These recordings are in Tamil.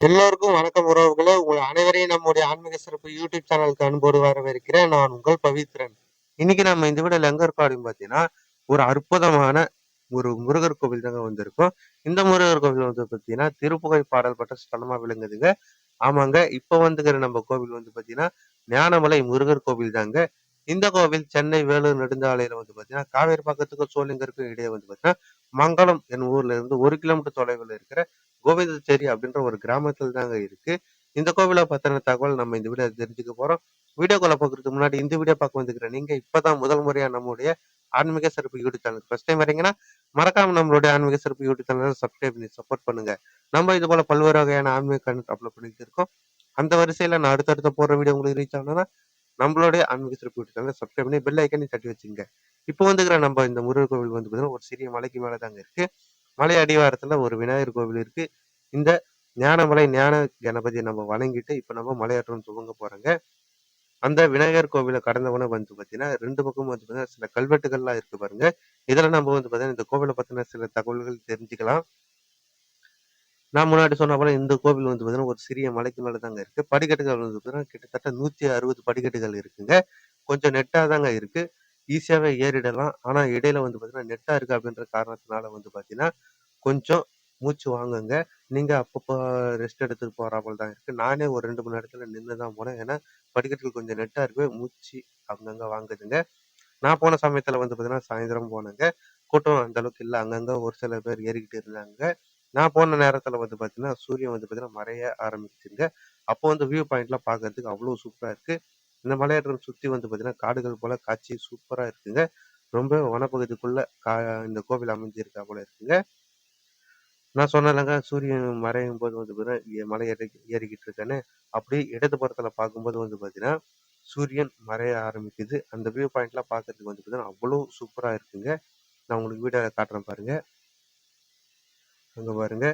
எல்லோருக்கும் வணக்கம் உறவுகளே. உங்கள் அனைவரையும் நம்முடைய ஆன்மீக சிறப்பு யூடியூப் சேனலுக்கு அன்போடு வரவேற்கிறேன். நான் உங்கள் பவித்ரன். இன்னைக்கு நம்ம இந்த விட எங்க இருக்கோம் அப்படின்னு ஒரு அற்புதமான ஒரு முருகர் கோவில் தாங்க வந்திருக்கோம். இந்த முருகர் கோவில் வந்து பார்த்தீங்கன்னா திருப்புகை பாடல் பட்ட ஸ்தலமா விளங்குதுங்க. ஆமாங்க இப்போ வந்துக்கிற நம்ம கோவில் வந்து பார்த்தீங்கன்னா ஞானமலை முருகர் கோவில் தாங்க. இந்த கோவில் சென்னை வேலூர் நெடுஞ்சாலையில வந்து பார்த்தீங்கன்னா காவேரி பக்கத்துக்கும் சோளிங்கருக்கும் இடையே வந்து பார்த்தீங்கன்னா மங்களம் என் ஊர்ல இருந்து ஒரு கிலோமீட்டர் தொலைவில் இருக்கிற கோவிந்தச்சேரி அப்படின்ற ஒரு கிராமத்தில் தாங்க இருக்கு. இந்த கோவிலை பத்தின தகவல் நம்ம இந்த வீடியோ தெரிஞ்சுக்க போறோம். வீடியோக்குள்ள பார்க்கறதுக்கு முன்னாடி இந்த வீடியோ பார்க்க வந்துக்கிற நீங்க இப்பதான் முதல் முறையா நம்மளுடைய ஆன்மீக சிறப்பு யூடியூப் சேனல் ஃபர்ஸ்ட் டைம் வரீங்கன்னா மறக்காம நம்மளுடைய ஆன்மீக சிறப்பு யூடியூப் சேனல் சப்ஸ்கிரைப் பண்ணி சப்போர்ட் பண்ணுங்க. நம்ம இது போல பல்வேறு வகையான ஆன்மீக கண்டென்ட் அப்லோட் பண்ணிட்டு இருக்கோம். அந்த வரிசையில நான் அடுத்தடுத்த போற வீடியோ உங்களுக்கு ரீச் ஆகணும்னா நம்மளுடைய ஆன்மீக சிறப்பு யூடியூப் சேனல் சப்ஸ்கிரைப் பண்ணி பெல் ஐக்கனையும் தட்டி வச்சுங்க இப்போ வந்துக்கிற நம்ம இந்த முருகர் கோவில் வந்து பார்த்தீங்கன்னா ஒரு சிறிய மலைக்கு மேலே தாங்க இருக்கு. மலை அடிவாரத்துல ஒரு விநாயகர் கோவில் இருக்கு. இந்த ஞானமலை ஞான கணபதியை நம்ம வணங்கிட்டு இப்ப நம்ம மலையாற்றம் துவங்க போகிறோங்க அந்த விநாயகர் கோவிலை கடந்தவன வந்து பாத்தீங்கன்னா ரெண்டு பக்கமும் வந்து பாத்தீங்கன்னா சில கல்வெட்டுகள்லாம் இருக்கு பாருங்க. இதுல நம்ம வந்து பாத்தீங்கன்னா இந்த கோவிலை பத்தின சில தகவல்கள் தெரிஞ்சுக்கலாம். நான் முன்னாடி சொன்ன போல இந்த கோவில் வந்து பார்த்தீங்கன்னா ஒரு சிறிய மலைக்கு மேலே தாங்க இருக்குது படிக்கட்டுகள் வந்து பார்த்தீங்கன்னா கிட்டத்தட்ட நூற்றி அறுபது படிக்கட்டுகள் இருக்குங்க. கொஞ்சம் நெட்டாக தாங்க இருக்குது ஈஸியாவே ஏறிடலாம். ஆனா இடையில வந்து பார்த்தீங்கன்னா, நெட்டா இருக்கு அப்படின்ற காரணத்தினால வந்து பார்த்தீங்கன்னா, கொஞ்சம் மூச்சு வாங்குங்க. நீங்க அப்பப்போ ரெஸ்ட் எடுத்துட்டு போல் தான் இருக்கு. நானே ஒரு ரெண்டு மணி நேரத்துல நின்று தான் போனேன் ஏன்னா படிக்கட்டுகள் கொஞ்சம் நெட்டா இருக்கு. மூச்சு அங்கங்க வாங்குதுங்க. நான் போன சமயத்துல வந்து பார்த்தீங்கன்னா, சாயந்தரம் போனேங்க. கூட்டம் அந்த அளவுக்கு இல்லை. அங்கங்க ஒரு சில பேர் ஏறிக்கிட்டு இருந்தாங்க. நான் போன நேரத்துல வந்து பார்த்தீங்கன்னா, சூரியன் வந்து பார்த்தீங்கன்னா மறைய ஆரம்பிச்சுங்க அப்போ வந்து வியூ பாயிண்ட்லாம் பார்க்கறதுக்கு அவ்வளோ சூப்பரா இருக்கு. இந்த மலையேற்றம் சுற்றி வந்து பார்த்தீங்கன்னா காடுகள் போல காட்சி சூப்பராக இருக்குங்க. ரொம்ப வனப்பகுதிக்குள்ள கா இந்த கோவில் அமைஞ்சிருக்கா போல இருக்குங்க. நான் சொன்னேன்லங்க சூரியன் மறையும் போது வந்து பார்த்தீங்கன்னா மலை ஏறி ஏறிக்கிட்டு இருக்கேன்னு அப்படி இடது புறத்தில் பார்க்கும்போது வந்து பார்த்தீங்கன்னா சூரியன் மறைய ஆரம்பிக்குது. அந்த வியூ பாயிண்ட்லாம் பார்க்கறதுக்கு வந்து பார்த்தீங்கன்னா அவ்வளோ சூப்பராக இருக்குங்க. நான் உங்களுக்கு வீடியோ காட்டுறேன் பாருங்க. அங்கே பாருங்க.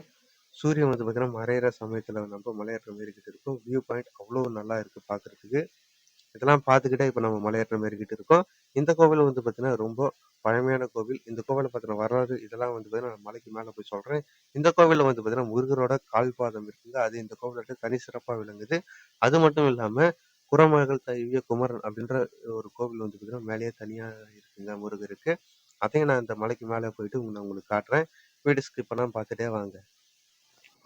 சூரியன் வந்து பார்த்தீங்கன்னா மறையிற சமயத்தில் நம்ம மலையேற்றம் ஏறிக்கிட்டு இருக்கும். வியூ பாயிண்ட் அவ்வளோ நல்லா இருக்குது பார்க்குறதுக்கு இதெல்லாம் பார்த்துக்கிட்டே இப்போ நம்ம மலையேற்றம் ஏறிக்கிட்டு இருக்கோம். இந்த கோவில் வந்து பார்த்தீங்கன்னா ரொம்ப பழமையான கோவில். இந்த கோவிலை பற்றின வரலாறு இதெல்லாம் வந்து பார்த்தீங்கன்னா நான் மலைக்கு மேலே போய் சொல்கிறேன் இந்த கோவிலில் வந்து பார்த்தீங்கன்னா முருகரோட கால்பாதம் இருக்குங்க அது இந்த கோவிலோட தனி சிறப்பாக விளங்குது. அது மட்டும் இல்லாமல் குரமகள் தழுவிய குமரன் அப்படின்ற ஒரு கோவில் வந்து பார்த்தீங்கன்னா மேலேயே தனியாக இருக்குங்க முருகருக்கு. அதையும் நான் இந்த மலைக்கு மேலே போயிட்டு நான் உங்களுக்கு காட்டுறேன். வீடு ஸ்கிப் பண்ணாமல் பார்த்துட்டே வாங்க.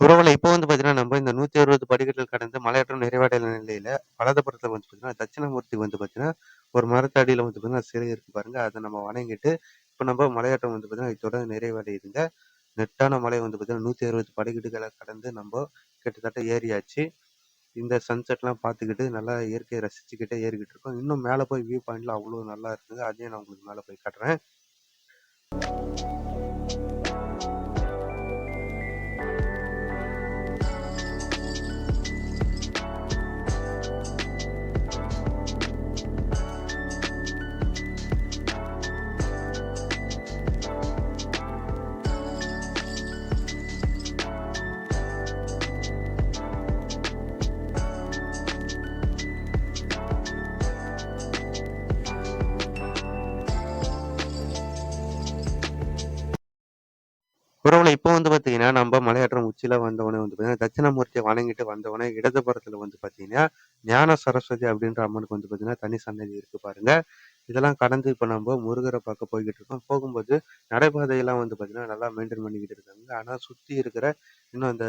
உறவுல இப்போ வந்து பார்த்தீங்கன்னா நம்ம இந்த நூற்றி அறுபது படிக்கட்டில் கடந்து மலையேற்றம் நிறைவடைந்த நிலையில வலதுபுறத்தில் வந்து பார்த்தீங்கன்னா தட்சிணமூர்த்தி வந்து பார்த்தீங்கன்னா ஒரு மரத்தடியில் வந்து பார்த்தீங்கன்னா சிலை இருக்கு பாருங்க. அதை நம்ம வணங்கிட்டு இப்போ நம்ம மலையேற்றம் வந்து பார்த்தீங்கன்னா இதோட நிறைவடையுதுங்க நெட்டான மலை வந்து பார்த்தீங்கன்னா நூற்றி அறுபது படிக்கட்டுகளை கடந்து நம்ம கிட்டத்தட்ட ஏறியாச்சு. இந்த சன்செட்லாம் பார்த்துக்கிட்டு நல்லா இயற்கையை ரசிச்சுக்கிட்டே ஏறிக்கிட்டு இருக்கோம். இன்னும் மேலே போய் வியூ பாயிண்ட்லாம் அவ்வளோ நல்லா இருக்குங்க அதையும் நான் உங்களுக்கு மேலே போய் காட்டுறேன். உறவுல இப்போ வந்து பார்த்தீங்கன்னா நம்ம மலையேற்றம் உச்சியில வந்தவொடனே வந்து பார்த்தீங்கன்னா தட்சிணாமூர்த்தியை வணங்கிட்டு வந்தவொடனே இடதுபுறத்துல வந்து பார்த்தீங்கன்னா ஞான சரஸ்வதி அப்படின்ற அம்மனுக்கு வந்து பார்த்தீங்கன்னா தனி சன்னதி இருக்கு பாருங்க. இதெல்லாம் கடந்து இப்போ நம்ம முருகரை பார்க்க போய்கிட்டு இருக்கோம். போகும்போது நடைபாதையெல்லாம் வந்து பார்த்தீங்கன்னா நல்லா மெயின்டைன் பண்ணிக்கிட்டு இருக்காங்க. ஆனால் சுற்றி இருக்கிற இன்னும் அந்த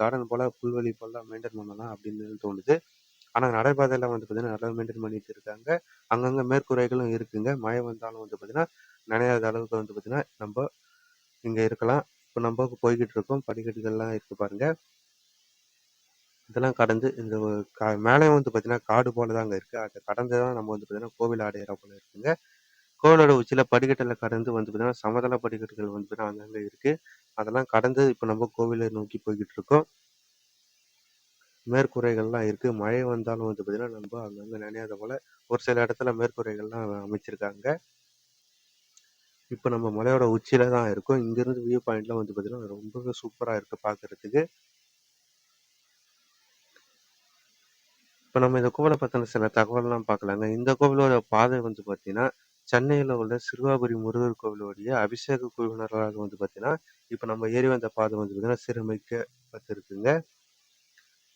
கார்டன் போல புல்வெளி போல மெயின்டைன் பண்ணலாம் அப்படின்னு தோணுது. ஆனால் நடைபாதையெல்லாம் வந்து பார்த்தீங்கன்னா நல்லா மெயின்டைன் பண்ணிட்டு இருக்காங்க. அங்கங்கே மேற்கூரைகளும் இருக்குங்க. மழை வந்தாலும் வந்து பார்த்தீங்கன்னா நனையாத அளவுக்கு வந்து பார்த்தீங்கன்னா நம்ம இங்கே இருக்கலாம். இப்போ நம்ம போய்கிட்டு இருக்கோம். படிக்கட்டுகள்லாம் இருக்குது பாருங்க. இதெல்லாம் கடந்து இந்த கா மேலேயும் வந்து பார்த்தீங்கன்னா காடு போல தாங்க இருக்குது அதை கடந்து தான் நம்ம வந்து பார்த்தீங்கன்னா கோவில் அடையிற போல இருக்குங்க. கோவிலோட உச்சியில் படிக்கட்டில் கடந்து வந்து பார்த்தீங்கன்னா சமதள படிக்கட்டுகள் வந்து பார்த்தீங்கன்னா அங்கங்கே இருக்குது அதெல்லாம் கடந்து இப்போ நம்ம கோவிலை நோக்கி போய்கிட்டு இருக்கோம். மேற்கூரைகள்லாம் இருக்குது மழை வந்தாலும் வந்து பார்த்தீங்கன்னா நம்ம அங்கங்கே நினையாத போல ஒரு சில இடத்துல மேற்கூரைகள்லாம் அமைச்சிருக்காங்க. இப்போ நம்ம மலையோட உச்சியில தான் இருக்கோம். இங்கிருந்து வியூ பாயிண்ட்லாம் வந்து பார்த்தீங்கன்னா ரொம்பவே சூப்பராக இருக்கு பார்க்கறதுக்கு இப்போ நம்ம இந்த கோவிலை பற்றின சில தகவல்லாம் பார்க்கலாங்க இந்த கோவிலோட பாதை வந்து பார்த்தீங்கன்னா சென்னையில் உள்ள சிறுவாபுரி முருகர் கோவிலோடைய அபிஷேக குழுவினராக வந்து பார்த்தீங்கன்னா இப்போ நம்ம ஏறி வந்த பாதை வந்து பார்த்தீங்கன்னா சீரமைக்கப்பட்டிருக்குங்க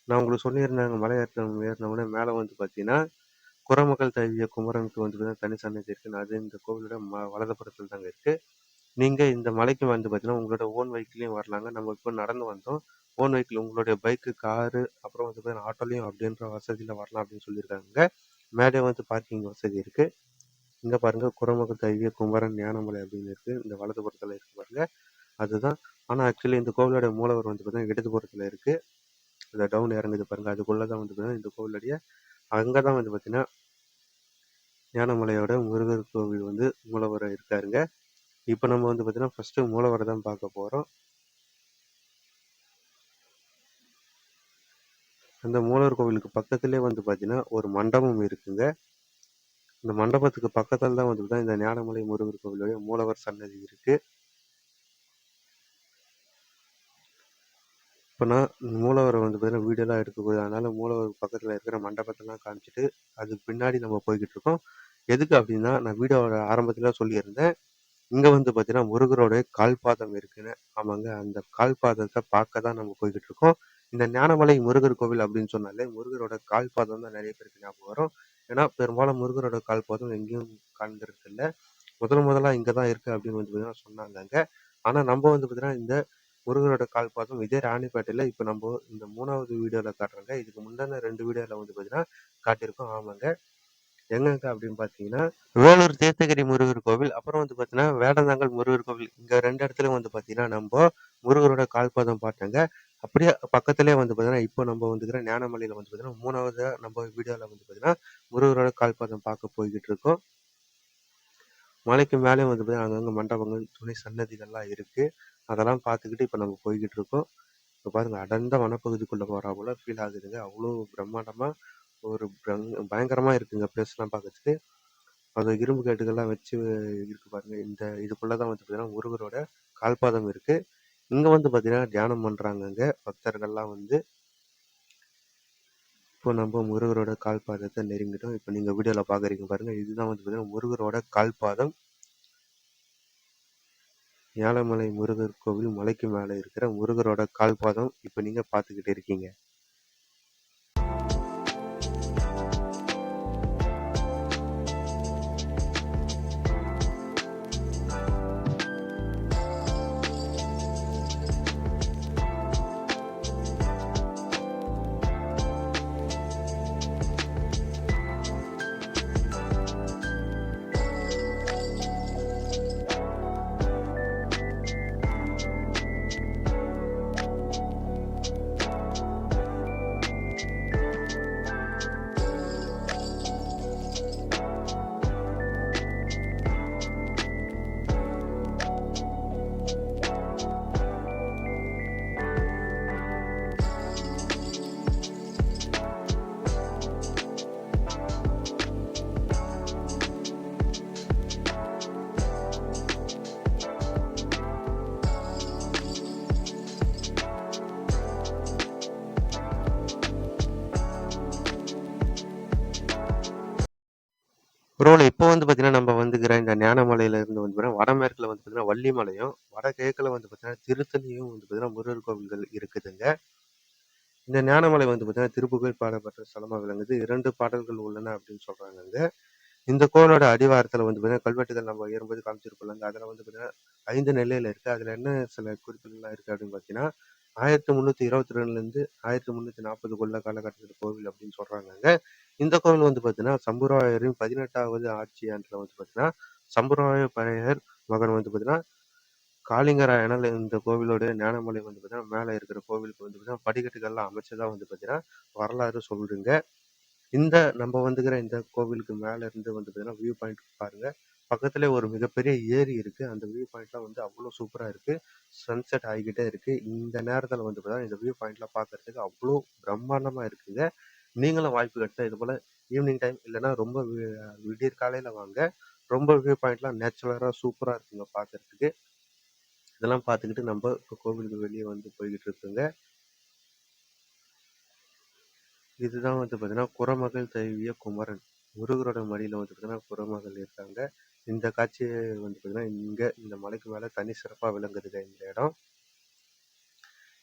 நான் உங்களுக்கு சொல்லியிருந்தேன் மலை ஏற்றம் ஏறினவுடனே மேலே வந்து பார்த்தீங்கன்னா குறமக்கள் தழுவிய குமரனுக்கு வந்து பார்த்தீங்கன்னா தனி சன்னதி இருக்குன்னு அது இந்த கோவிலோட ம வலதுபுறத்தில் தாங்க இருக்குது நீங்கள் இந்த மலைக்கு வந்து பார்த்தீங்கன்னா உங்களோட ஓன் வெஹிக்கிளையும் வரலாங்க. நம்ம இப்போ நடந்து வந்தோம். ஓன் வெஹிக்கிள் உங்களுடைய பைக்கு காரு அப்புறம் வந்து பார்த்தீங்கன்னா ஆட்டோலையும் அப்படின்ற வசதியில் வரலாம் அப்படின்னு சொல்லியிருக்காங்க. மேலே வந்து பார்க்கிங் வசதி இருக்குது இங்கே பாருங்க குறமக்கள் தழுவிய குமரன் ஞானமலை அப்படின்னு இருக்குது இந்த வலதுபுறத்தில் இருக்கு பாருங்க. அதுதான். ஆனால் ஆக்சுவலி இந்த கோவிலோட மூலவர் வந்து பார்த்தீங்கன்னா இடதுபுறத்தில் இருக்குது இந்த டவுன் இறங்குது பாருங்க. அதுக்குள்ளே தான் வந்து பார்த்தீங்கன்னா இந்த கோவிலுடைய அங்கே தான் வந்து பார்த்திங்கன்னா ஞானமலையோட முருகர் கோவில் வந்து மூலவரம் இருக்காருங்க. இப்போ நம்ம வந்து பார்த்திங்கன்னா ஃபர்ஸ்ட் மூலவரை தான் பார்க்க போகிறோம் அந்த மூலவர் கோவிலுக்கு பக்கத்திலே வந்து பார்த்தீங்கன்னா ஒரு மண்டபம் இருக்குங்க. இந்த மண்டபத்துக்கு பக்கத்தில் தான் வந்து பார்த்தீங்கன்னா இந்த ஞானமலை முருகர் கோவிலுடைய மூலவர் சன்னதி இருக்கு. இப்போன்னா மூலவரை வந்து பார்த்தீங்கன்னா வீடியோலாம் எடுக்கக்கூடாது அதனால் மூலவர் பக்கத்தில் இருக்கிற மண்டபத்தெல்லாம் காமிச்சிட்டு அதுக்கு பின்னாடி நம்ம போய்கிட்டு இருக்கோம். எதுக்கு அப்படின்னா நான் வீடியோவோட ஆரம்பத்தில் சொல்லியிருந்தேன். இங்கே வந்து பார்த்தீங்கன்னா முருகரோடைய கால்பாதம் இருக்குன்னு. ஆமாங்க அந்த கால்பாதத்தை பார்க்க தான் நம்ம போய்கிட்டு இருக்கோம். இந்த ஞானமலை முருகர் கோவில் அப்படின்னு சொன்னாலே முருகரோட கால்பாதம் தான் நிறைய பேருக்கு ஞாபகம் வரும். ஏன்னா பெரும்பாலும் முருகரோட கால்பாதம் எங்கேயும் காண்கிறது இல்லை முதல் முதலாக இங்கே தான் இருக்குது அப்படின்னு வந்து பார்த்தீங்கன்னா சொன்னாங்க ஆனால் நம்ம வந்து பார்த்தீங்கன்னா இந்த முருகரோட கால்பாதம் இதே ராணிப்பேட்டையில் இப்போ நம்ம இந்த மூணாவது வீடியோவில் காட்டுறாங்க. இதுக்கு முந்தான ரெண்டு வீடியோவில் வந்து பார்த்தீங்கன்னா காட்டியிருக்கோம். ஆமாங்க. எங்கெங்க அப்படின்னு பார்த்தீங்கன்னா வேலூர் தீர்த்தகிரி முருகர் கோவில். அப்புறம் வந்து பார்த்தீங்கன்னா வேடந்தாங்கல் முருகர் கோவில். இங்கே ரெண்டு இடத்துல வந்து பார்த்தீங்கன்னா நம்ம முருகரோட கால்பாதம் பார்த்தாங்க. அப்படியே பக்கத்துலேயே வந்து பார்த்தீங்கன்னா இப்போ நம்ம வந்துக்கிற ஞானமலையில் வந்து பார்த்தீங்கன்னா மூணாவது நம்ம வீடியோவில் வந்து பார்த்தீங்கன்னா முருகரோட கால்பாதம் பார்க்க போய்கிட்டு இருக்கோம். மலைக்கு மேலே வந்து பார்த்தீங்கன்னா அங்கங்கே மண்டபங்கள் துணை சன்னதிகள்லாம் இருக்குது அதெல்லாம் பார்த்துக்கிட்டு இப்போ நம்ம போய்கிட்டு இருக்கோம். இப்போ பாருங்கள் அடர்ந்த வனப்பகுதிக்குள்ளே போகிறா போல ஃபீல் ஆகுதுங்க. அவ்வளோ பிரம்மாண்டமாக ஒரு பயங்கரமாக இருக்குங்க பிளேஸ்லாம் பார்க்கறதுக்கு. அது இரும்பு கேட்டுகள்லாம் வச்சு இருக்கு பாருங்கள் இந்த இதுக்குள்ளே தான் வந்து பார்த்தீங்கன்னா முருகரோட கால்பாதம் இருக்குது இங்கே வந்து பார்த்தீங்கன்னா தியானம் பண்ணுறாங்கங்க பக்தர்கள்லாம் வந்து இப்போ நம்ம முருகரோட கால்பாதத்தை நெருங்கிட்டோம். இப்போ நீங்கள் வீடியோவில் பார்க்குறீங்க பாருங்கள் இதுதான் வந்து பார்த்தீங்கன்னா முருகரோட கால்பாதம். ஏலமலை முருகர் கோவில் மலைக்கு மேலே இருக்கிற முருகரோட கால்பாதம் இப்போ நீங்கள் பார்த்துக்கிட்டு இருக்கீங்க. ரோல் இப்போ வந்து பார்த்தீங்கன்னா நம்ம வந்துக்கிற இந்த ஞானமலையிலேருந்து வந்து பார்த்தீங்கன்னா வடமேற்கில் வந்து பார்த்தீங்கன்னா வள்ளிமலையும் வடகிழக்கில் வந்து பார்த்தீங்கன்னா திருத்தணியும் வந்து பார்த்தீங்கன்னா முருகர் கோவில்கள் இருக்குதுங்க. இந்த ஞானமலை வந்து பார்த்தீங்கன்னா திருப்புகழ் பாடப்பட்ட ஸ்தலமாக விளங்குது. இரண்டு பாடல்கள் உள்ளன அப்படின்னு சொல்றாங்க இந்த கோவிலோட அடிவாரத்தில் வந்து பார்த்தீங்கன்னா கல்வெட்டுகள் நம்ம ஏறும்போது காமிச்சிருக்கோம்லங்க அதில் வந்து பார்த்தீங்கன்னா ஐந்து நிலையில் இருக்குது அதில் என்ன சில குறிப்புகள்லாம் இருக்குது அப்படின்னு பார்த்தீங்கன்னா ஆயிரத்தி முந்நூற்றி இருபத்தி ரெண்டுலேருந்து ஆயிரத்தி முந்நூற்றி நாற்பதுக்குள்ள காலகட்டத்தில் கோவில் அப்படின்னு சொல்கிறாங்க இந்த கோவில் வந்து பார்த்தீங்கன்னா சம்புராயரின் பதினெட்டாவது ஆட்சி ஆண்டில் வந்து பார்த்தீங்கன்னா சம்புராய பழையர் மகன் வந்து பார்த்தீங்கன்னா காளிங்கராயனால் இந்த கோவிலோட ஞானமலை வந்து பார்த்தீங்கன்னா மேலே இருக்கிற கோவிலுக்கு வந்து பார்த்தீங்கன்னா படிக்கட்டுகள்லாம் அமைச்சதா வந்து பார்த்தீங்கன்னா வரலாறு சொல்றீங்க இந்த நம்ம வந்துக்கிற இந்த கோவிலுக்கு மேல இருந்து வந்து பார்த்தீங்கன்னா வியூ பாயிண்ட் பாருங்க. பக்கத்துல ஒரு மிகப்பெரிய ஏரி இருக்கு. அந்த வியூ பாயிண்ட்லாம் வந்து அவ்வளோ சூப்பரா இருக்கு. சன்செட் ஆகிக்கிட்டே இருக்கு. இந்த நேரத்துல வந்து பார்த்தீங்கன்னா இந்த வியூ பாயிண்ட்லாம் பார்க்கறதுக்கு அவ்வளோ பிரம்மாண்டமா இருக்குங்க. நீங்களும் வாய்ப்பு கிடைச்சா இது போல ஈவினிங் டைம் இல்லைன்னா ரொம்ப விடியற் காலையில வாங்க. ரொம்ப வியூ பாயிண்ட்லாம் நேச்சுரலா சூப்பரா இருக்குங்க பார்க்கறதுக்கு இதெல்லாம் பார்த்துக்கிட்டு நம்ம இப்போ கோவிலுக்கு வெளியே வந்து போய்கிட்டு இருக்குங்க. இதுதான் வந்து பார்த்தீங்கன்னா குறமகள் தெய்விய குமரன். முருகரோட மடியில் வந்து பார்த்தீங்கன்னா குறமகள் இருக்காங்க. இந்த காட்சி வந்து பார்த்தீங்கன்னா இங்கே இந்த மலைக்கு மேலே தனி சிறப்பாக விளங்குதுங்க இந்த இடம்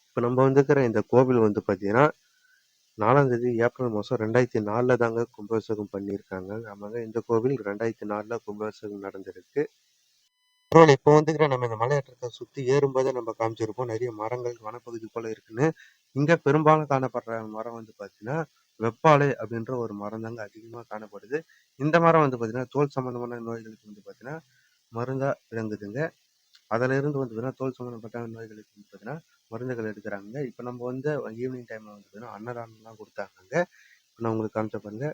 இப்போ நம்ம வந்துக்கிற இந்த கோவில் வந்து பார்த்தீங்கன்னா நாலாந்தேதி ஏப்ரல் மாதம் ரெண்டாயிரத்தி நாலில் தாங்க கும்பாபிஷேகம் பண்ணியிருக்காங்க. ஆமாங்க. இந்த கோவில் 2004ல கும்பாபிஷேகம் நடந்திருக்கு. அப்புறம் இப்போ வந்துக்கிற நம்ம இந்த மலையேற்றத்தை சுற்றி ஏறும்போதே நம்ம காமிச்சிருப்போம். நிறைய மரங்கள் வனப்பகுதி போல் இருக்குன்னு. இங்கே பெரும்பாலும் காணப்படுற மரம் வந்து பார்த்தீங்கன்னா, வெப்பாலை அப்படின்ற ஒரு மரம் தாங்க அதிகமாக காணப்படுது. இந்த மரம் வந்து பார்த்தீங்கன்னா, தோல் சம்மந்தமான நோய்களுக்கு வந்து பார்த்தீங்கன்னா, மருந்தாக விளங்குதுங்க. அதிலிருந்து வந்து பார்த்தீங்கன்னா, தோல் சம்மந்தப்பட்ட நோய்களுக்கு வந்து பார்த்தீங்கன்னா, மருந்துகள் எடுக்கிறாங்க இப்போ நம்ம வந்து ஈவினிங் டைமில் வந்து பார்த்தீங்கன்னா, அன்னதானம்லாம் கொடுத்தாங்க இப்போ நான் உங்களுக்கு காமிச்ச பாருங்க.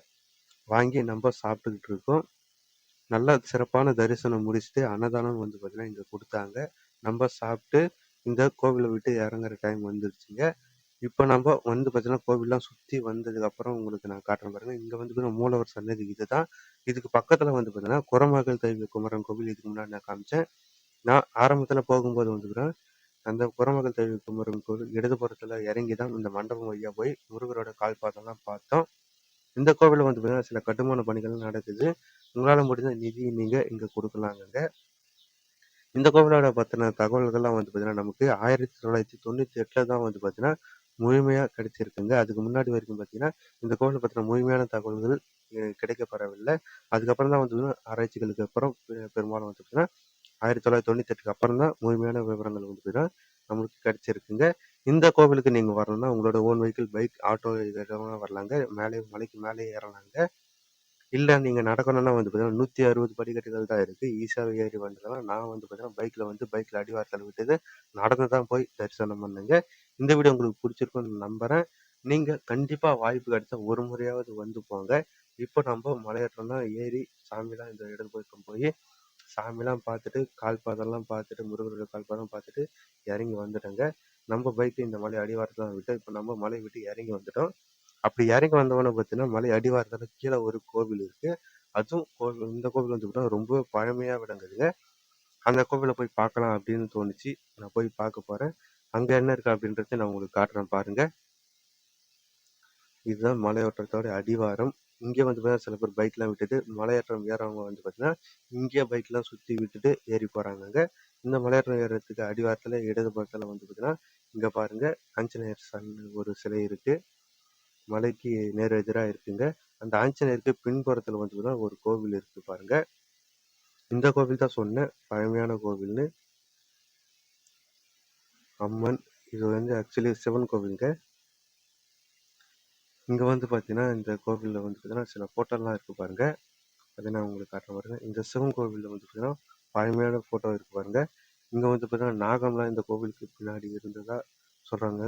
வாங்கி நம்ம சாப்பிட்டுக்கிட்டு இருக்கோம். நல்ல சிறப்பான தரிசனம் முடிச்சுட்டு அன்னதானம் வந்து பார்த்தீங்கன்னா, இங்கே கொடுத்தாங்க நம்ம சாப்பிட்டு இந்த கோவிலை விட்டு இறங்குற டைம் வந்துருச்சுங்க. இப்போ நம்ப வந்து பார்த்தீங்கன்னா, கோவில்லாம் சுற்றி வந்ததுக்கப்புறம் உங்களுக்கு நான் காட்டுறேன் பாருங்க. இங்கே வந்து பார்த்தீங்கன்னா, மூலவர் சன்னதி இதுதான். இதுக்கு பக்கத்தில் வந்து பார்த்தீங்கன்னா, குரமகள் தெய்வ குமரன் கோவில் இதுக்கு முன்னாடி நான் காமிச்சேன். நான் ஆரம்பத்தில் போகும்போது வந்துக்கிறேன் அந்த குரமகள் தெய்வ குமரன் கோவில் இடதுபுறத்தில் இறங்கி தான் இந்த மண்டபம் வழியாக போய் முருகரோட கால் பாதம்லாம் பார்த்தோம். இந்த கோவிலில் வந்து பார்த்தீங்கன்னா, சில கட்டுமான பணிகள் நடக்குது. உங்களால் முடிஞ்ச நிதி நீங்கள் இங்கே கொடுக்கலாங்க இந்த கோவிலோட பற்றின தகவல்கள்லாம் வந்து பார்த்தீங்கன்னா, நமக்கு 1998ல தான் வந்து பார்த்தீங்கன்னா, முழுமையாக கிடைச்சிருக்குங்க. அதுக்கு முன்னாடி வரைக்கும் பார்த்தீங்கன்னா, இந்த கோவிலை பற்றின முழுமையான தகவல்கள் கிடைக்கப்படவில்லை அதுக்கப்புறம் தான் வந்து ஆராய்ச்சிகளுக்கு அப்புறம் பெ பெரும்பாலும் வந்து பார்த்தீங்கன்னா, 1998க்கு அப்புறம் தான் முழுமையான விவரங்கள் வந்து பார்த்தீங்கன்னா, நம்மளுக்கு கிடைச்சிருக்குங்க. இந்த கோவிலுக்கு நீங்கள் வரணும்னா, உங்களோட ஓன் வெஹிக்கிள், பைக், ஆட்டோ இதெல்லாம் வரலாங்க. மேலே மலைக்கு மேலே ஏறலாங்க. இல்லை நீங்கள் நடக்கணும்னா வந்து பார்த்தீங்கன்னா, 160 படிக்கட்டுகள் தான் இருக்குது ஈஸியாக ஏறி வந்துடலாம். நான் வந்து பார்த்தீங்கன்னா, பைக்கில் வந்து பைக்கில் அடிவாரத்தில் விட்டுது நடந்து தான் போய் தரிசனம் பண்ணுங்க இந்த வீடியோ உங்களுக்கு பிடிச்சிருக்கும்னு நம்புகிறேன் நீங்கள் கண்டிப்பாக வாய்ப்பு கிடைச்சா ஒரு முறையாவது வந்து போங்க. இப்போ நம்ம மலையேற்றம்லாம் ஏறி சாமிலாம் இந்த இடம் போய்க்கும் போய் சாமிலாம் பார்த்துட்டு, கால் பாதெல்லாம் பார்த்துட்டு, முருகரோட கால் பாதம் பார்த்துட்டு இறங்கி வந்துட்டோங்க நம்ம பைக்கு இந்த மலை அடிவாரத்தில் விட்டு இப்போ நம்ம மலை விட்டு இறங்கி வந்துட்டோம். அப்படி இறங்கி வந்தவொடனே பார்த்தீங்கன்னா, மலை அடிவாரத்தில் கீழே ஒரு கோவில் இருக்குது அதுவும் கோவில் இந்த கோவில் வந்து பார்த்தீங்கன்னா, ரொம்ப பழமையாக விளங்குதுங்க. அந்த கோவிலை போய் பார்க்கலாம் அப்படின்னு தோணுச்சு. நான் போய் பார்க்க போகிறேன் அங்க என்ன இருக்கு அப்படின்றத நான் உங்களுக்கு காட்டுறேன் பாருங்க. இதுதான் மலையேற்றத்தோட அடிவாரம். இங்கே வந்து பார்த்தீங்கன்னா, சில பேர் பைக்லாம் விட்டுட்டு மலையேற்றம் ஏறவங்க வந்து பார்த்தீங்கன்னா, இங்கேயே பைக்லாம் சுற்றி விட்டுட்டு ஏறி போகிறாங்க இந்த மலையேற்றம் ஏறுறதுக்கு இடது பக்கத்தில் வந்து பார்த்தீங்கன்னா, இங்கே பாருங்க ஆஞ்சநேயர் சன் ஒரு சிலை இருக்கு. மலைக்கு நேர் எதிராக இருக்குங்க. அந்த ஆஞ்சநேயருக்கு பின்புறத்தில் வந்து பார்த்தீங்கன்னா, ஒரு கோவில் இருக்கு பாருங்க. இந்த கோவில் தான் சொன்னேன் பழமையான கோவில்னு. அம்மன் இது வந்து ஆக்சுவலி சிவன் கோவிலுங்க. இங்கே வந்து பார்த்தீங்கன்னா, இந்த கோவிலில் வந்து பார்த்தீங்கன்னா, சில ஃபோட்டோலாம் இருக்குது பாருங்க. அதை நான் உங்களுக்கு காட்டுறேன் பாருங்கள் இந்த சிவன் கோவிலில் வந்து பார்த்தீங்கன்னா, பழமையான ஃபோட்டோ இருக்கு பாருங்க. இங்கே வந்து பார்த்தீங்கன்னா, நாகம்லாம் இந்த கோவிலுக்கு பின்னாடி இருந்ததாக சொல்கிறாங்க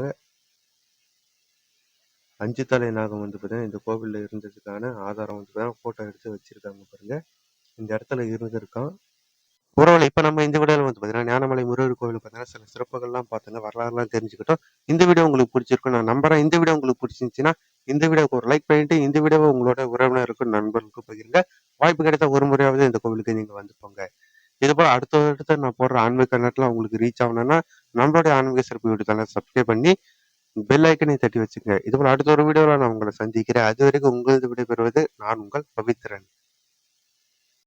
அஞ்சு தலை நாகம் வந்து பார்த்தீங்கன்னா, இந்த கோவிலில் இருந்ததுக்கான ஆதாரம் வந்து பார்த்தீங்கன்னா, ஃபோட்டோ எடுத்து வச்சிருக்காங்க பாருங்கள் இந்த இடத்துல இருந்திருக்கான். உறவுல இப்போ நம்ம இந்த வீடியோவில் வந்து பார்த்தீங்கன்னா, ஞானமலை முருகர் கோவில் பார்த்தீங்கன்னா, சில சிறப்புகள்லாம் பார்த்தீங்கன்னா வரலாறுலாம் தெரிஞ்சுக்கிட்டோம். இந்த வீடியோ உங்களுக்கு பிடிச்சிருக்கும் நான் நம்புறேன். இந்த வீடியோ உங்களுக்கு பிடிச்சிருந்துச்சுன்னா இந்த வீடியோவுக்கு ஒரு லைக் பண்ணிட்டு, இந்த வீடியோவை உங்களோட உறவினருக்கும், நண்பர்களுக்கும் பகிருங்க. வாய்ப்பு கிடைத்த ஒரு முறையாவது இந்த கோவிலுக்கு நீங்கள் வந்து போங்க. ஒரு அடுத்த நான் போடுற ஆன்மீக கண்டென்ட்லாம் உங்களுக்கு ரீச் ஆகணும்னா, நம்மளுடைய ஆன்மீக சிறப்பு வீடியோ சேனல சப்ஸ்கிரைப் பண்ணி, பெல் ஐக்கனை தட்டி வச்சுக்கங்க. இதுபோல் அடுத்த ஒரு வீடியோவில் நான் உங்களை சந்திக்கிறேன். அது வரைக்கும் உங்களது விடைபெறுவது நான் உங்கள் பவித்ரன்.